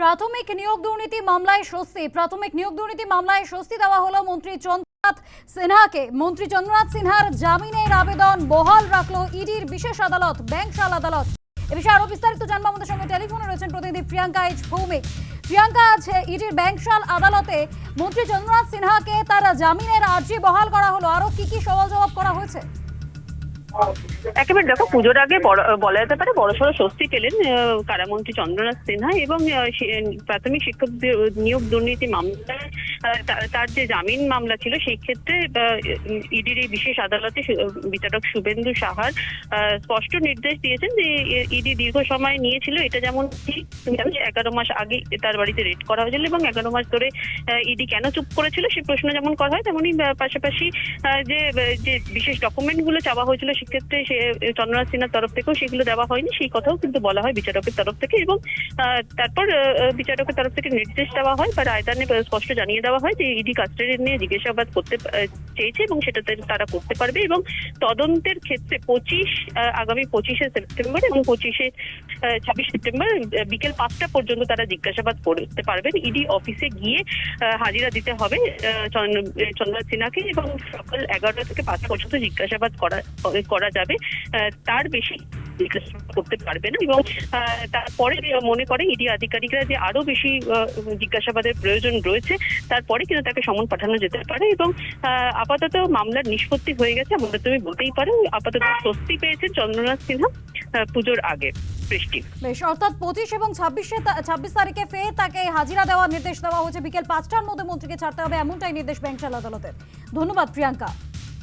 প্রাথমিক নিয়োগ দুর্নীতি মামলায় স্বস্তি। প্রাথমিক নিয়োগ দুর্নীতি মামলায় স্বস্তি দেওয়া হলো মন্ত্রী চন্দ্রনাথ সিনহাকে। মন্ত্রী চন্দ্রনাথ সিনহার জামিনের আবেদন বহাল রাখল ইডির বিশেষ আদালত, ব্যাংকশাল আদালত। এ বিষয়ে আরও বিস্তারিত জানব আমাদের সঙ্গে। টেলিফোনে রয়েছেন প্রতিনিধি প্রিয়াঙ্কা এইচ ভৌমিক। প্রিয়াঙ্কা আছে ইডির ব্যাংকশাল আদালতে মন্ত্রী চন্দ্রনাথ সিনহাকে তার জামিনের আর্জি বহাল করা হলো। আরও কি কি সওয়াল জবাব করা হয়েছে? একেবারে দেখো, পুজোর আগে বড়- বলা যেতে পারে বড়সড় স্বস্তি পেলেন কারামন্ত্রী চন্দ্রনাথ সিনহা এবং প্রাথমিক শিক্ষক নিয়োগ দুর্নীতি মামলায় তার যে জামিন মামলা ছিল, সেই ক্ষেত্রে ইডির এই বিশেষ আদালতে বিচারক শুভেন্দু সাহার স্পষ্ট নির্দেশ দিয়েছেন যে ইডি দীর্ঘ সময় নিয়েছিল। এটা যেমন ঠিক এগারো মাস আগে তার বাড়িতে রেড করা হয়েছিল এবং এগারো মাস ধরে ইডি কেন চুপ করেছিল, সে প্রশ্ন যেমন করা হয় তেমনই পাশাপাশি যে যে বিশেষ ডকুমেন্টগুলো চাওয়া হয়েছিল, সেক্ষেত্রে সে চন্দ্রনাথ সিনহার তরফ থেকেও সেগুলো দেওয়া হয়নি। সেই কথাও কিন্তু বলা হয় বিচারকের তরফ থেকে এবং তারপর বিচারকের তরফ থেকে নির্দেশ দেওয়া হয় বা রায়দানে স্পষ্ট জানিয়ে দেওয়া হয় যে ইডি কাস্টাডি নিয়ে জিজ্ঞাসাবাদ করতে চেয়েছে এবং সেটাতে তারা করতে পারবে এবং তদন্তের ক্ষেত্রে পঁচিশ আগামী পঁচিশে সেপ্টেম্বর এবং পঁচিশে ছাব্বিশ সেপ্টেম্বর বিকেল পাঁচটা পর্যন্ত তারা জিজ্ঞাসাবাদ করতে পারবেন। ইডি অফিসে গিয়ে হাজিরা দিতে হবে চন্দ্রনাথ সিনহাকে এবং সকাল এগারোটা থেকে পাঁচটা পর্যন্ত জিজ্ঞাসাবাদ করা করা যাবে। তার বেশি জিজ্ঞাসাবাদ করতে পারবে এবং তারপরে মনে করে ইডি আধিকারিকরা যে আরও বেশি জিজ্ঞাসাবাদের প্রয়োজন রয়েছে, তারপরে কিন্তু তাকে সমন পাঠানো যেতে পারে এবং আপাতত মামলার নিষ্পত্তি হয়ে গেছে আমরা তুমি বলতেই পারো। আপাতত স্বস্তি পেয়েছেন চন্দ্রনাথ সিনহা পুজোর আগে বেশ, অর্থাৎ পঁচিশ এবং ছাব্বিশে ছাব্বিশ তারিখে ফের তাকে হাজিরা দেওয়ার নির্দেশ দেওয়া হয়েছে বিকেল পাঁচটার মধ্যে মন্ত্রীকে ছাড়তে হবে, এমনটাই নির্দেশ ব্যাংকশাল আদালতের। ধন্যবাদ, প্রিয়াঙ্কা।